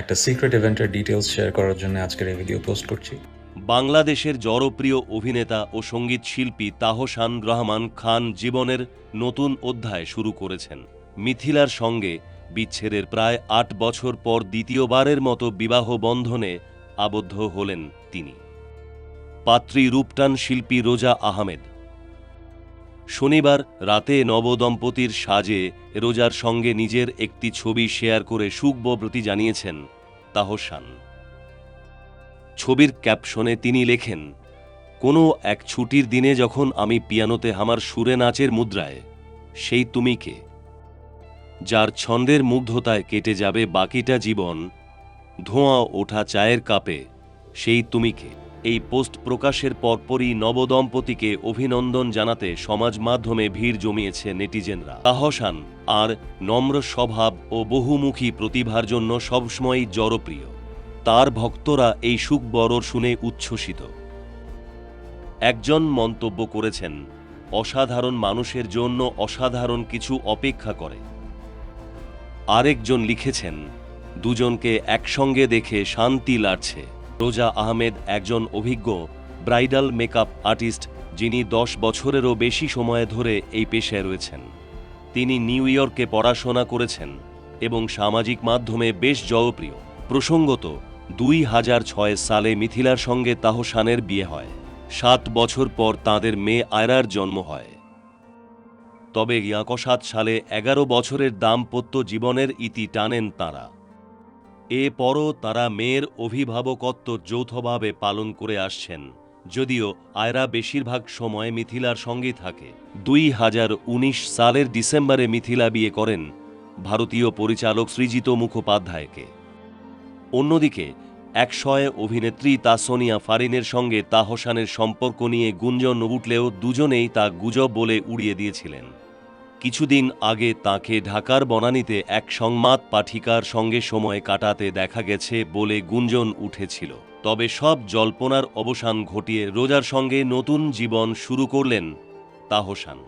একটা সিক্রেট ইভেন্টের details share করার জন্য আজকের এই ভিডিও পোস্ট করছি। বাংলাদেশের জনপ্রিয় অভিনেতা ও সংগীত শিল্পী তাহসান রহমান খান জীবনের নতুন অধ্যায় শুরু করেছেন। মিথিলার সঙ্গে বিচ্ছেদের প্রায় আট বছর পর দ্বিতীয়বারের মতো বিবাহ বন্ধনে আবদ্ধ হলেন তিনি। পাত্রী রূপটান শিল্পী রোজা আহমেদ শনিবার রাতে নবদম্পতির সাজে রোজার সঙ্গে নিজের একটি ছবি শেয়ার করে সুখবব্রতি জানিয়েছেন তাহসান। ছবির ক্যাপশনে তিনি লেখেন, কোনো এক ছুটির দিনে যখন আমি পিয়ানোতে আমার সুরে নাচের মুদ্রায়, সেই তুমি কে? যার ছন্দের মুগ্ধতায় কেটে যাবে বাকিটা জীবন, ধোঁয়া ওঠা চায়ের কাপে, সেই তুমি কে? এই পোস্ট প্রকাশের পরপরই নবদম্পতিকে অভিনন্দন জানাতে সমাজ মাধ্যমে ভিড় জমিয়েছে নেটিজেনরা। তাহসান, আর নম্র স্বভাব ও বহুমুখী প্রতিভার জন্য সবসময়ই জনপ্রিয়। তার ভক্তরা এই সুখবরর শুনে উচ্ছ্বসিত। একজন মন্তব্য করেছেন, অসাধারণ মানুষের জন্য অসাধারণ কিছু অপেক্ষা করে। আরেকজন লিখেছেন, দুজনকে একসঙ্গে দেখে শান্তি লাগছে রোজা আহমেদ একজন অভিজ্ঞ ব্রাইডাল মেকআপ আর্টিস্ট যিনি দশ বছরেরও বেশি সময় ধরে এই পেশায় রয়েছেন। তিনি নিউ ইয়র্কে পড়াশোনা করেছেন এবং সামাজিক মাধ্যমে বেশ জনপ্রিয়। প্রসঙ্গত, দুই হাজার ছয় সালে মিথিলার সঙ্গে তাহসানের বিয়ে হয়। সাত বছর পর তাদের মেয়ে আয়রার জন্ম হয়। তবে ইয়াকসাত সালে এগারো বছরের দাম্পত্য জীবনের ইতি টানেন তাঁরা। এ পরও তারা মেয়ের অভিভাবকত্ব যৌথভাবে পালন করে আসছেন, যদিও আয়রা বেশিরভাগ সময় মিথিলার সঙ্গেই থাকে। দুই হাজার উনিশ সালের ডিসেম্বরে মিথিলা বিয়ে করেন ভারতীয় পরিচালক সৃজিত মুখোপাধ্যায়কে। অন্যদিকে, একশয় অভিনেত্রী তাসনিয়া ফারিনের সঙ্গে তাহসানের সম্পর্ক নিয়ে গুঞ্জন উঠলেও দুজনেই তা গুজব বলে উড়িয়ে দিয়েছিলেন। কিছুদিন আগে তাকে ঢাকার বনানীতে এক সংবাদ পাঠিকার সঙ্গে সময় কাটাতে দেখা গেছে বলে গুঞ্জন উঠেছিল। তবে সব জল্পনার অবসান ঘটিয়ে রোজার সঙ্গে নতুন জীবন শুরু করলেন তাহসান।